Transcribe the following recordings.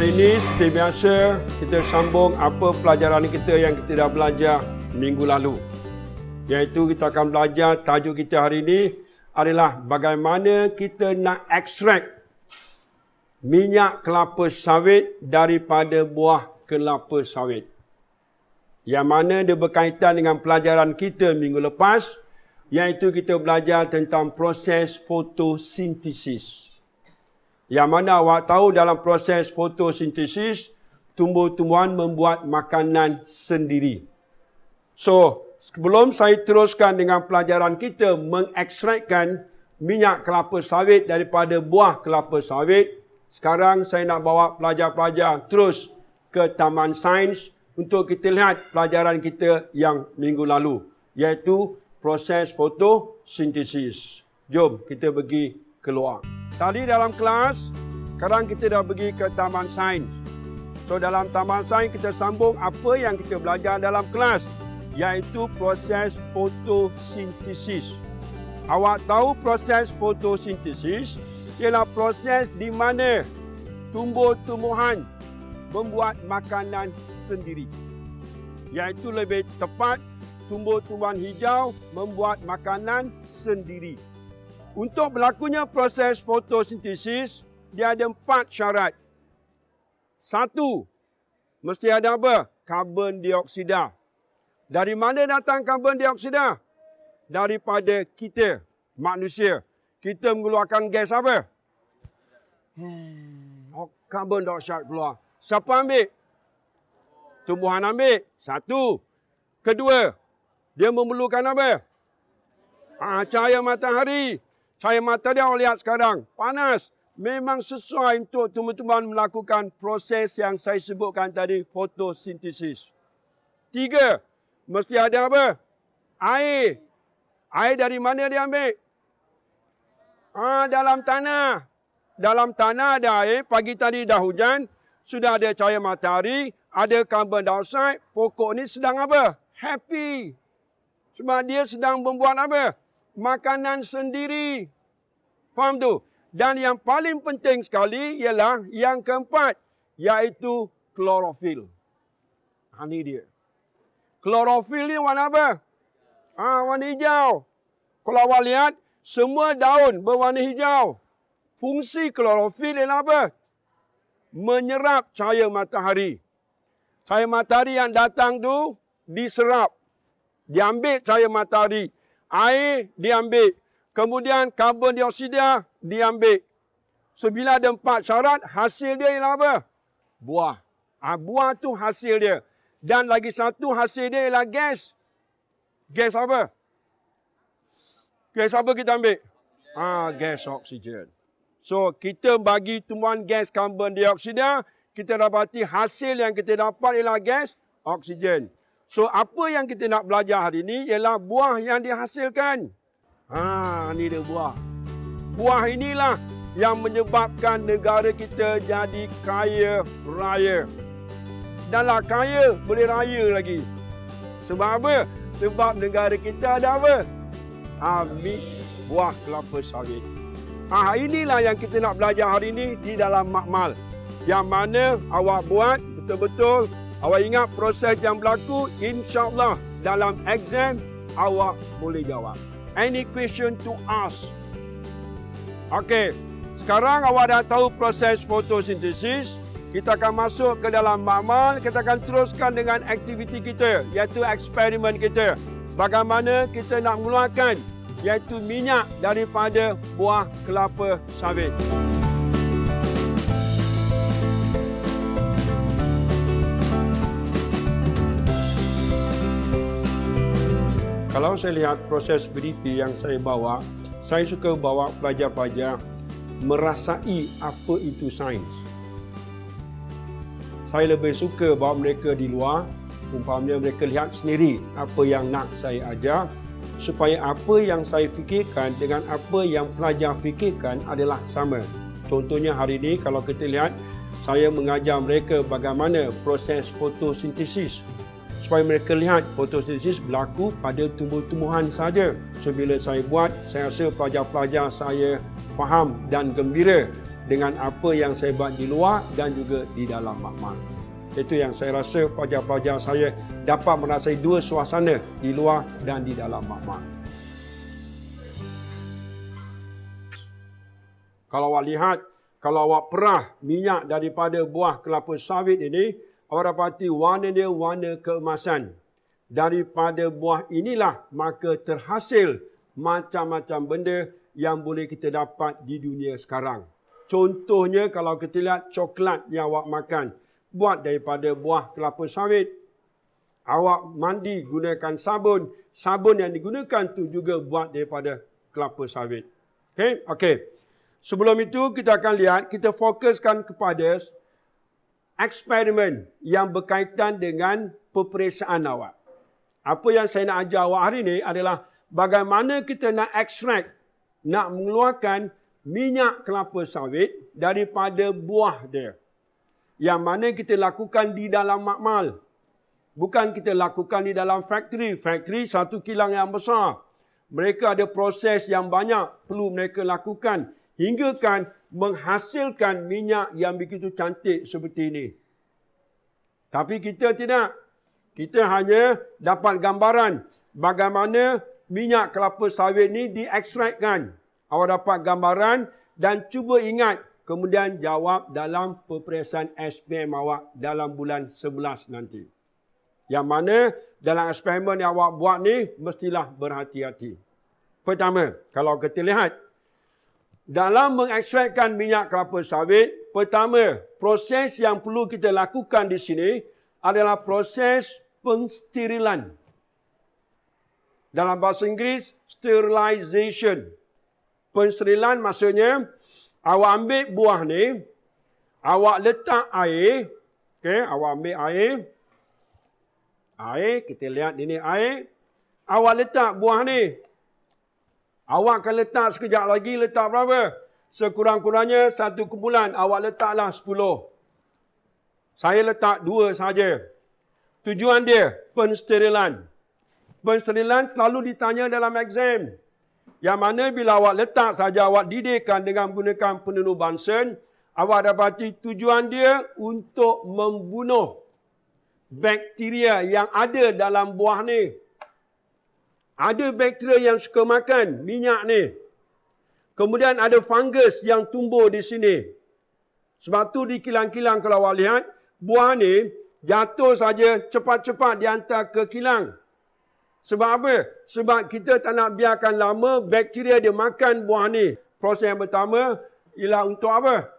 Hari ini seperti biasa kita sambung apa pelajaran kita yang kita dah belajar minggu lalu. Iaitu kita akan belajar tajuk kita hari ini adalah bagaimana kita nak ekstrak minyak kelapa sawit daripada buah kelapa sawit. Yang mana dia berkaitan dengan pelajaran kita minggu lepas iaitu kita belajar tentang proses fotosintesis. Yang mana awak tahu dalam proses fotosintesis, tumbuh-tumbuhan membuat makanan sendiri. So, sebelum saya teruskan dengan pelajaran kita mengekstrakkan minyak kelapa sawit daripada buah kelapa sawit, sekarang saya nak bawa pelajar-pelajar terus ke Taman Sains untuk kita lihat pelajaran kita yang minggu lalu, iaitu proses fotosintesis. Jom kita pergi keluar. Tadi dalam kelas, sekarang kita dah pergi ke Taman Sains. So dalam Taman Sains kita sambung apa yang kita belajar dalam kelas iaitu proses fotosintesis. Awak tahu proses fotosintesis ialah proses di mana tumbuh-tumbuhan membuat makanan sendiri. Iaitu lebih tepat tumbuh-tumbuhan hijau membuat makanan sendiri. Untuk berlakunya proses fotosintesis, dia ada empat syarat. Satu, mesti ada apa? Karbon dioksida. Dari mana datang karbon dioksida? Daripada kita, manusia. Kita mengeluarkan gas apa? Hmm, oh, karbon dioksida keluar. Siapa ambil? Tumbuhan ambil. Satu. Kedua, dia memerlukan apa? Ah, cahaya matahari. Cahaya matahari awak lihat sekarang. Panas. Memang sesuai untuk tumbuh-tumbuhan melakukan proses yang saya sebutkan tadi, fotosintesis. Tiga, mesti ada apa? Air. Air dari mana dia ambil? Ah, dalam tanah. Dalam tanah ada air. Pagi tadi dah hujan. Sudah ada cahaya matahari. Ada karbon dioksida. Pokok ni sedang apa? Happy. Sebab dia sedang membuat apa? Makanan sendiri. Faham tu? Dan yang paling penting sekali ialah yang keempat, iaitu klorofil. Ha, ini dia. Klorofil ni warna apa? Ha, warna hijau. Kalau awak lihat, semua daun berwarna hijau. Fungsi klorofil ialah apa? Menyerap cahaya matahari. Cahaya matahari yang datang tu diserap. Diambil cahaya matahari air diambil. Kemudian karbon dioksida diambil. So bila ada empat syarat, hasil dia ialah apa? Buah. Ha, buah tu hasil dia. Dan lagi satu hasil dia ialah gas. Gas apa? Gas apa kita ambil? Ah, gas oksigen. So kita bagi tumbuhan gas karbon dioksida, kita dapati hasil yang kita dapat ialah gas oksigen. So apa yang kita nak belajar hari ini ialah buah yang dihasilkan. Ha, ni dia buah. Buah inilah yang menyebabkan negara kita jadi kaya raya. Dahlah kaya, boleh raya lagi. Sebab apa? Sebab negara kita ada apa? Ambil buah kelapa sawit. Ha, inilah yang kita nak belajar hari ini di dalam makmal. Yang mana awak buat betul-betul Awak ingat proses yang berlaku, insyaAllah dalam exam awak boleh jawab. Any question to ask? Okey, sekarang awak dah tahu proses fotosintesis. Kita akan masuk ke dalam makmal, kita akan teruskan dengan aktiviti kita, iaitu eksperimen kita. Bagaimana kita nak mengeluarkan iaitu minyak daripada buah kelapa sawit. Kalau saya lihat proses BDP yang saya bawa, saya suka bawa pelajar-pelajar merasai apa itu sains. Saya lebih suka bawa mereka di luar, umpamanya mereka lihat sendiri apa yang nak saya ajar, supaya apa yang saya fikirkan dengan apa yang pelajar fikirkan adalah sama. Contohnya hari ini kalau kita lihat, saya mengajar mereka bagaimana proses fotosintesis supaya mereka lihat fotosintesis berlaku pada tumbuh-tumbuhan saja. So bila saya buat, saya rasa pelajar-pelajar saya faham dan gembira dengan apa yang saya buat di luar dan juga di dalam makmal. Itu yang saya rasa pelajar-pelajar saya dapat merasai dua suasana di luar dan di dalam makmal. Kalau awak lihat, kalau awak perah minyak daripada buah kelapa sawit ini, awak dapati warna dia warna keemasan. Daripada buah inilah maka terhasil macam-macam benda yang boleh kita dapat di dunia sekarang. Contohnya kalau kita lihat coklat yang awak makan, buat daripada buah kelapa sawit. Awak mandi gunakan sabun, sabun yang digunakan tu juga buat daripada kelapa sawit. Okey, okey. Sebelum itu kita akan lihat, kita fokuskan kepada eksperimen yang berkaitan dengan peperiksaan awak. Apa yang saya nak ajar awak hari ini adalah bagaimana kita nak ekstrak, nak mengeluarkan minyak kelapa sawit daripada buah dia. Yang mana kita lakukan di dalam makmal. Bukan kita lakukan di dalam factory. Factory satu kilang yang besar. Mereka ada proses yang banyak perlu mereka lakukan hingga kan menghasilkan minyak yang begitu cantik seperti ini. Tapi kita tidak. Kita hanya dapat gambaran bagaimana minyak kelapa sawit ini diekstrakkan. Awak dapat gambaran dan cuba ingat kemudian jawab dalam peperiksaan SPM awak dalam bulan 11 nanti. Yang mana dalam eksperimen yang awak buat ni mestilah berhati-hati. Pertama, kalau kita lihat dalam mengekstrakkan minyak kelapa sawit, pertama, proses yang perlu kita lakukan di sini adalah proses penstirilan. Dalam bahasa Inggeris, sterilization. Penstirilan maksudnya, awak ambil buah ni, awak letak air, okay, awak ambil air, air, kita lihat ini air, awak letak buah ni, Awak akan letak sekejap lagi, letak berapa? Sekurang-kurangnya satu kumpulan, awak letaklah sepuluh. Saya letak dua saja. Tujuan dia, pensterilan. Pensterilan selalu ditanya dalam exam. Yang mana bila awak letak saja, awak didikkan dengan menggunakan penunuh bansen, awak dapati tujuan dia untuk membunuh bakteria yang ada dalam buah ni. Ada bakteria yang suka makan minyak ni. Kemudian ada fungus yang tumbuh di sini. Sebab tu di kilang-kilang kalau awak lihat, buah ni jatuh saja cepat-cepat dihantar ke kilang. Sebab apa? Sebab kita tak nak biarkan lama bakteria dia makan buah ni. Proses yang pertama ialah untuk apa?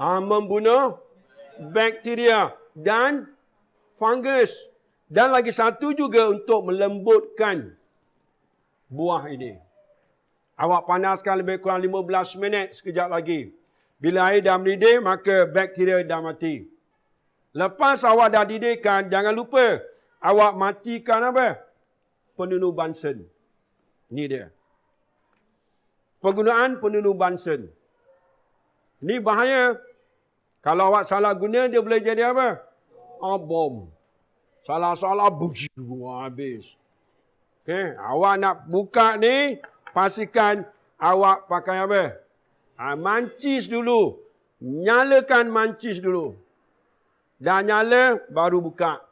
Ha, membunuh bakteria dan fungus. Dan lagi satu juga untuk melembutkan buah ini. Awak panaskan lebih kurang 15 minit sekejap lagi. Bila air dah mendidih, maka bakteria dah mati. Lepas awak dah didihkan, jangan lupa awak matikan apa? Penunuh bansen. Ini dia. Penggunaan penunuh bansen. Ini bahaya. Kalau awak salah guna, dia boleh jadi apa? Oh, bom. Salah-salah begitu habis. Okay, awak nak buka ni, pastikan awak pakai apa? Ha, mancis dulu. Nyalakan mancis dulu. Dah nyala, baru buka.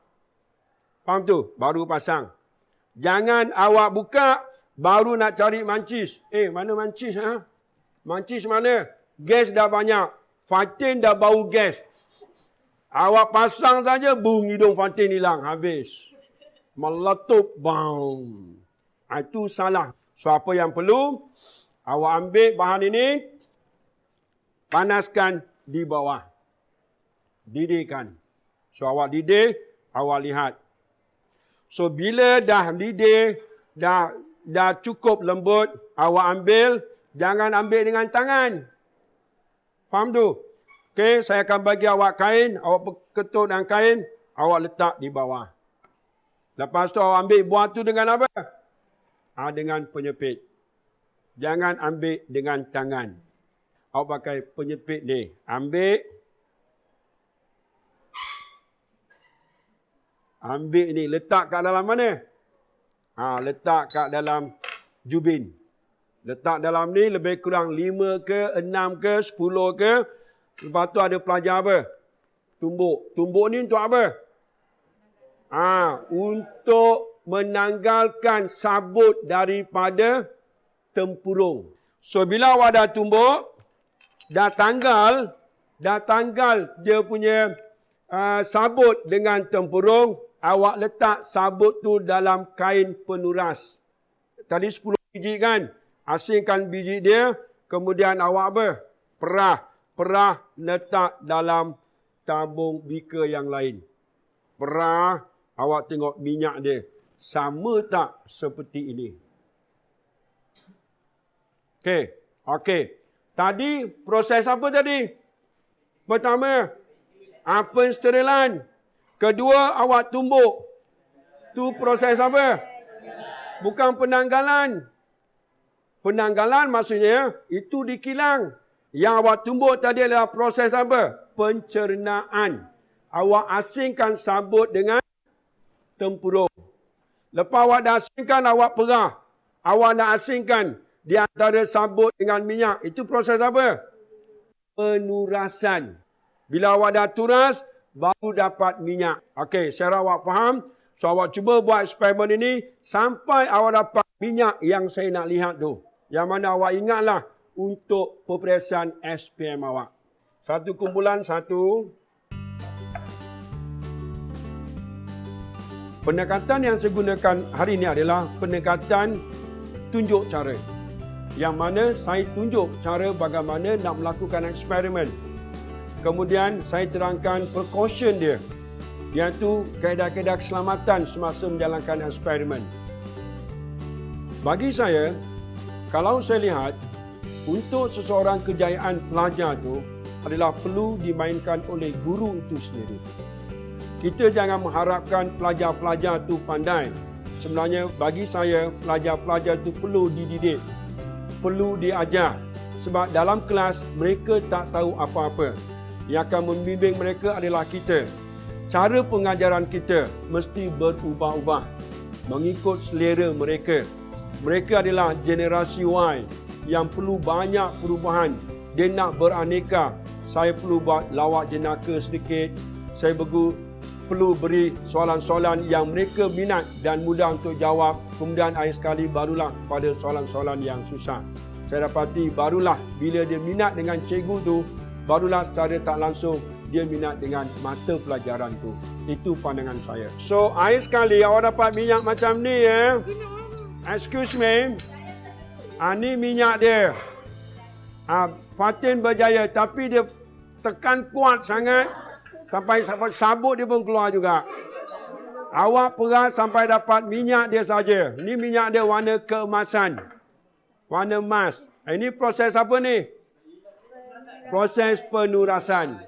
Faham tu? Baru pasang. Jangan awak buka, baru nak cari mancis. Eh, mana mancis? Ha? Mancis mana? Gas dah banyak. Fatin dah bau gas. Awak pasang saja, bung hidung Fatin hilang. Habis. Meletup. Bang. Ah, itu salah. So, apa yang perlu? Awak ambil bahan ini. Panaskan di bawah. Didihkan. So, awak didih. Awak lihat. So, bila dah didih, dah, dah cukup lembut, awak ambil. Jangan ambil dengan tangan. Faham tu? Okey, saya akan bagi awak kain, awak ketut dengan kain, awak letak di bawah. Lepas tu awak ambil buah tu dengan apa? Ha, dengan penyepit. Jangan ambil dengan tangan. Awak pakai penyepit ni. Ambil. Ambil ni. Letak kat dalam mana? Ha, letak kat dalam jubin. Letak dalam ni lebih kurang 5 ke, 6 ke, 10 ke. Lepas tu ada pelajar apa? Tumbuk. Tumbuk ni untuk apa? Ah, untuk menanggalkan sabut daripada tempurung. So bila awak dah tumbuk, dah tanggal, dah tanggal dia punya uh, sabut dengan tempurung, awak letak sabut tu dalam kain penuras. Tadi 10 biji kan? Asingkan biji dia, kemudian awak apa? Perah. Perah letak dalam tabung bika yang lain. Perah, awak tengok minyak dia. Sama tak seperti ini? Okey. Okey. Tadi proses apa tadi? Pertama, apa sterilan? Kedua, awak tumbuk. Tu proses apa? Bukan penanggalan. Penanggalan maksudnya itu dikilang. Yang awak tumbuk tadi adalah proses apa? Pencernaan. Awak asingkan sabut dengan tempurung. Lepas awak dah asingkan, awak perah. Awak nak asingkan di antara sabut dengan minyak. Itu proses apa? Penurasan. Bila awak dah turas, baru dapat minyak. Okey, saya awak faham. So awak cuba buat eksperimen ini sampai awak dapat minyak yang saya nak lihat tu. Yang mana awak ingatlah untuk peperiksaan SPM awak. Satu kumpulan, satu. Pendekatan yang saya gunakan hari ini adalah pendekatan tunjuk cara. Yang mana saya tunjuk cara bagaimana nak melakukan eksperimen. Kemudian saya terangkan precaution dia. Iaitu kaedah-kaedah keselamatan semasa menjalankan eksperimen. Bagi saya, kalau saya lihat untuk seseorang kejayaan pelajar itu adalah perlu dimainkan oleh guru itu sendiri. Kita jangan mengharapkan pelajar-pelajar itu pandai. Sebenarnya bagi saya pelajar-pelajar itu perlu dididik, perlu diajar. Sebab dalam kelas mereka tak tahu apa-apa. Yang akan membimbing mereka adalah kita. Cara pengajaran kita mesti berubah-ubah mengikut selera mereka. Mereka adalah generasi Y yang perlu banyak perubahan. Dia nak beraneka. Saya perlu buat lawak jenaka sedikit. Saya perlu perlu beri soalan-soalan yang mereka minat dan mudah untuk jawab. Kemudian akhir sekali barulah pada soalan-soalan yang susah. Saya dapati barulah bila dia minat dengan cikgu tu, barulah secara tak langsung dia minat dengan mata pelajaran tu. Itu pandangan saya. So, akhir sekali awak dapat minyak macam ni ya. Eh? Excuse me. Ah, ni minyak dia. Ah, Fatin berjaya tapi dia tekan kuat sangat sampai sabut dia pun keluar juga. Awak peras sampai dapat minyak dia saja. Ni minyak dia warna keemasan. Warna emas. Ini proses apa ni? Proses penurasan.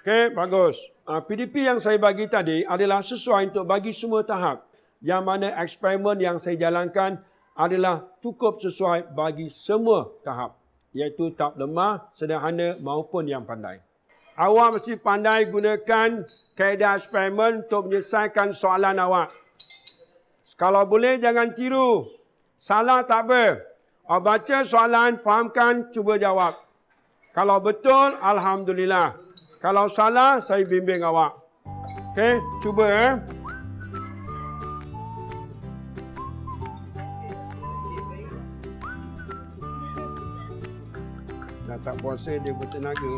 Okey, bagus. Ah, PDP yang saya bagi tadi adalah sesuai untuk bagi semua tahap yang mana eksperimen yang saya jalankan adalah cukup sesuai bagi semua tahap iaitu tahap lemah, sederhana maupun yang pandai. Awak mesti pandai gunakan kaedah eksperimen untuk menyelesaikan soalan awak. Kalau boleh jangan tiru. Salah tak apa. Awak baca soalan, fahamkan, cuba jawab. Kalau betul, Alhamdulillah. Kalau salah, saya bimbing awak. Okey, cuba eh. Tak puasa dia bertenaga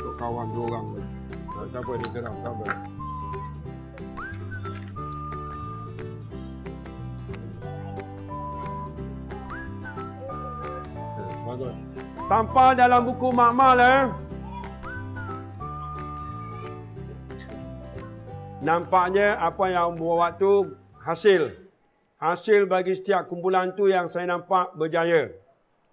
untuk kawan dua orang. Tak apa dia gerak, tak apa. Tanpa dalam buku makmal eh. Nampaknya apa yang buat tu hasil. Hasil bagi setiap kumpulan tu yang saya nampak berjaya.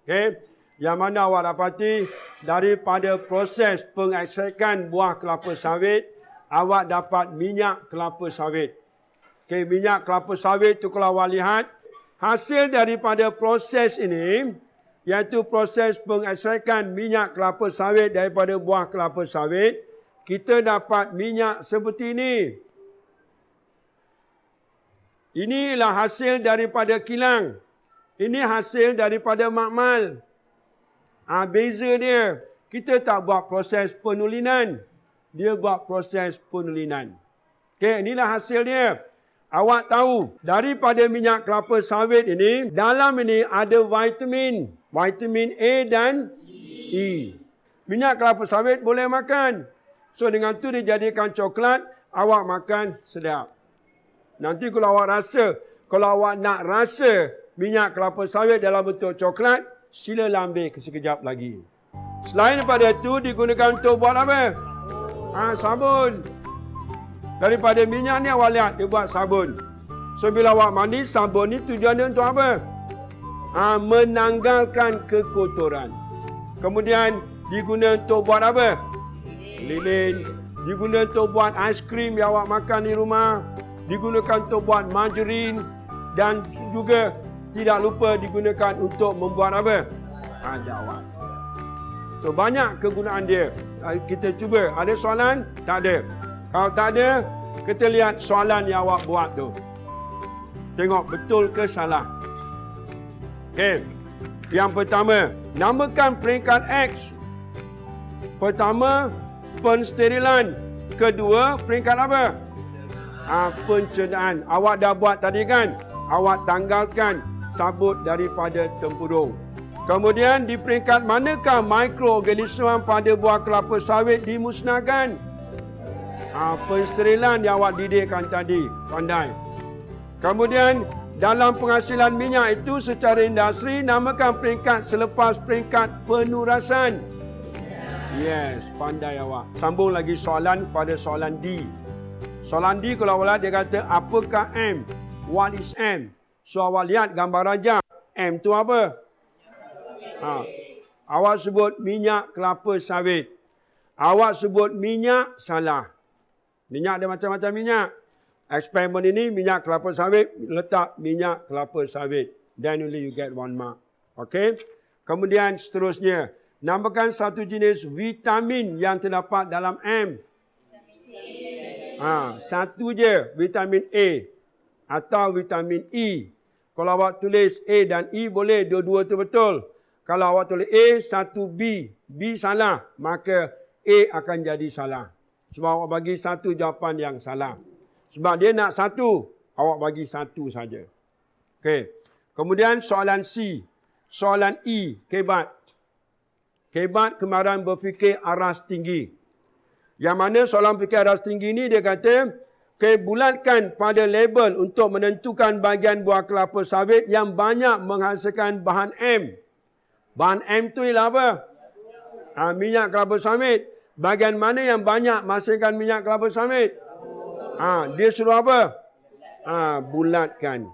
Okay. Yang mana awak dapati daripada proses pengekstrakan buah kelapa sawit, awak dapat minyak kelapa sawit. Okay, minyak kelapa sawit itu kalau awak lihat, hasil daripada proses ini, iaitu proses pengekstrakan minyak kelapa sawit daripada buah kelapa sawit, kita dapat minyak seperti ini. Inilah hasil daripada kilang Ini hasil daripada makmal. Ha, beza dia. Kita tak buat proses penulinan. Dia buat proses penulinan. Okey, inilah hasil dia. Awak tahu, daripada minyak kelapa sawit ini, dalam ini ada vitamin. Vitamin A dan E. Minyak kelapa sawit boleh makan. So, dengan tu dijadikan coklat, awak makan sedap. Nanti kalau awak rasa, kalau awak nak rasa minyak kelapa sawit dalam bentuk coklat, sila lambil sekejap lagi. Selain daripada itu, digunakan untuk buat apa? Ha, sabun. Daripada minyak ni awak lihat, dia buat sabun. So, bila awak mandi, sabun ni tujuannya untuk apa? Ha, menanggalkan kekotoran. Kemudian, digunakan untuk buat apa? Lilin. Digunakan untuk buat aiskrim yang awak makan di rumah. Digunakan untuk buat margarin. Dan juga tidak lupa digunakan untuk membuat apa? Ha, jawab. So banyak kegunaan dia. Kita cuba. Ada soalan? Tak ada. Kalau tak ada, kita lihat soalan yang awak buat tu. Tengok betul ke salah. Okey. Yang pertama, namakan peringkat X. Pertama, pensterilan. Kedua, peringkat apa? Ha, pencernaan. Awak dah buat tadi kan? Awak tanggalkan sabut daripada tempurung. Kemudian di peringkat manakah mikroorganisme pada buah kelapa sawit dimusnahkan? Ha, pensterilan yang awak didikkan tadi. Pandai. Kemudian dalam penghasilan minyak itu secara industri namakan peringkat selepas peringkat penurasan. Yes, pandai awak. Sambung lagi soalan pada soalan D. Soalan D kalau awak dia kata apakah M? What is M? So awak lihat gambar raja. M tu apa? Ha. Awak sebut minyak kelapa sawit. Awak sebut minyak salah. Minyak ada macam-macam minyak. Eksperimen ini minyak kelapa sawit. Letak minyak kelapa sawit. Then only you get one mark. Okay. Kemudian seterusnya. Namakan satu jenis vitamin yang terdapat dalam M. Ha, satu je vitamin A atau vitamin E. Kalau awak tulis A dan E boleh dua-dua tu betul. Kalau awak tulis A, satu B, B salah, maka A akan jadi salah. Sebab awak bagi satu jawapan yang salah. Sebab dia nak satu, awak bagi satu saja. Okey. Kemudian soalan C. Soalan E, kebat. Kebat kemarin berfikir aras tinggi. Yang mana soalan fikir aras tinggi ni dia kata, kebulatkan pada label untuk menentukan bahagian buah kelapa sawit yang banyak menghasilkan bahan M. Bahan M tu ialah apa? Ha, minyak kelapa sawit. Bagian mana yang banyak menghasilkan minyak kelapa sawit? Ha, dia suruh apa? Ha, bulatkan.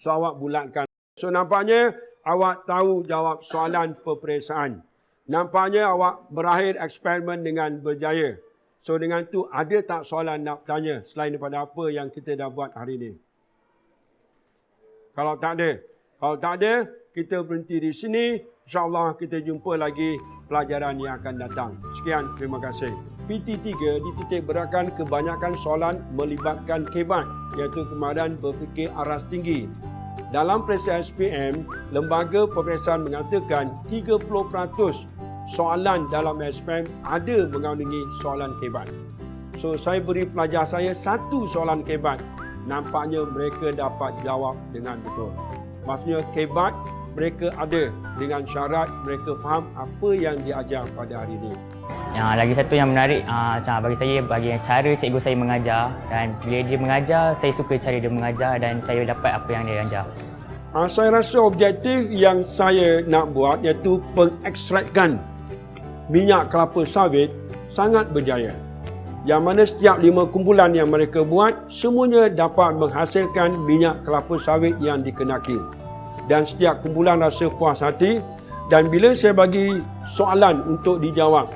So awak bulatkan. So nampaknya awak tahu jawab soalan peperiksaan. Nampaknya awak berakhir eksperimen dengan berjaya. So dengan tu ada tak soalan nak tanya selain daripada apa yang kita dah buat hari ini? Kalau tak ada. Kalau tak ada, kita berhenti di sini. InsyaAllah kita jumpa lagi pelajaran yang akan datang. Sekian, terima kasih. PT3 dititik beratkan kebanyakan soalan melibatkan kebat iaitu kemarin berfikir aras tinggi. Dalam periksa SPM, lembaga peperiksaan mengatakan 30% soalan dalam SPM ada mengandungi soalan kebat. So, saya beri pelajar saya satu soalan kebat. Nampaknya mereka dapat jawab dengan betul. Maksudnya kebat mereka ada dengan syarat mereka faham apa yang diajar pada hari ini. Yang lagi satu yang menarik uh, bagi saya bagi cara cikgu saya mengajar dan bila dia mengajar saya suka cara dia mengajar dan saya dapat apa yang dia ajar. Uh, saya rasa objektif yang saya nak buat iaitu pengekstrakkan minyak kelapa sawit sangat berjaya. Yang mana setiap lima kumpulan yang mereka buat semuanya dapat menghasilkan minyak kelapa sawit yang dikenaki. Dan setiap kumpulan rasa puas hati. Dan bila saya bagi soalan untuk dijawab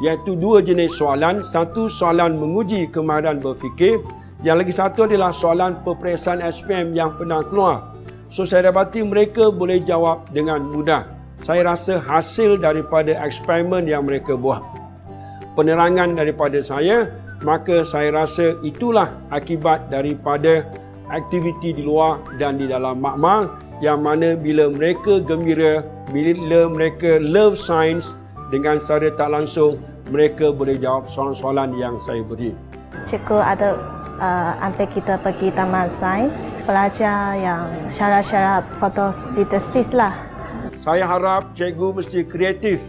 iaitu dua jenis soalan. Satu soalan menguji kemahiran berfikir. Yang lagi satu adalah soalan peperiksaan SPM yang pernah keluar. So saya dapati mereka boleh jawab dengan mudah saya rasa hasil daripada eksperimen yang mereka buat penerangan daripada saya maka saya rasa itulah akibat daripada aktiviti di luar dan di dalam makmal yang mana bila mereka gembira, bila mereka love science dengan secara tak langsung mereka boleh jawab soalan-soalan yang saya beri. Cikgu ada uh, ambil kita pergi taman sains, belajar yang syarat-syarat fotosintesis lah. Saya harap cikgu mesti kreatif,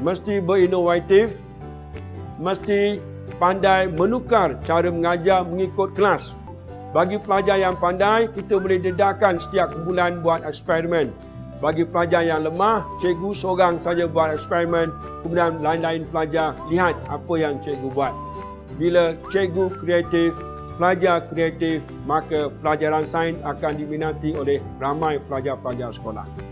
mesti berinovatif, mesti pandai menukar cara mengajar mengikut kelas. Bagi pelajar yang pandai, kita boleh dedahkan setiap bulan buat eksperimen. Bagi pelajar yang lemah, cikgu seorang saja buat eksperimen, kemudian lain-lain pelajar lihat apa yang cikgu buat. Bila cikgu kreatif, pelajar kreatif, maka pelajaran sains akan diminati oleh ramai pelajar-pelajar sekolah.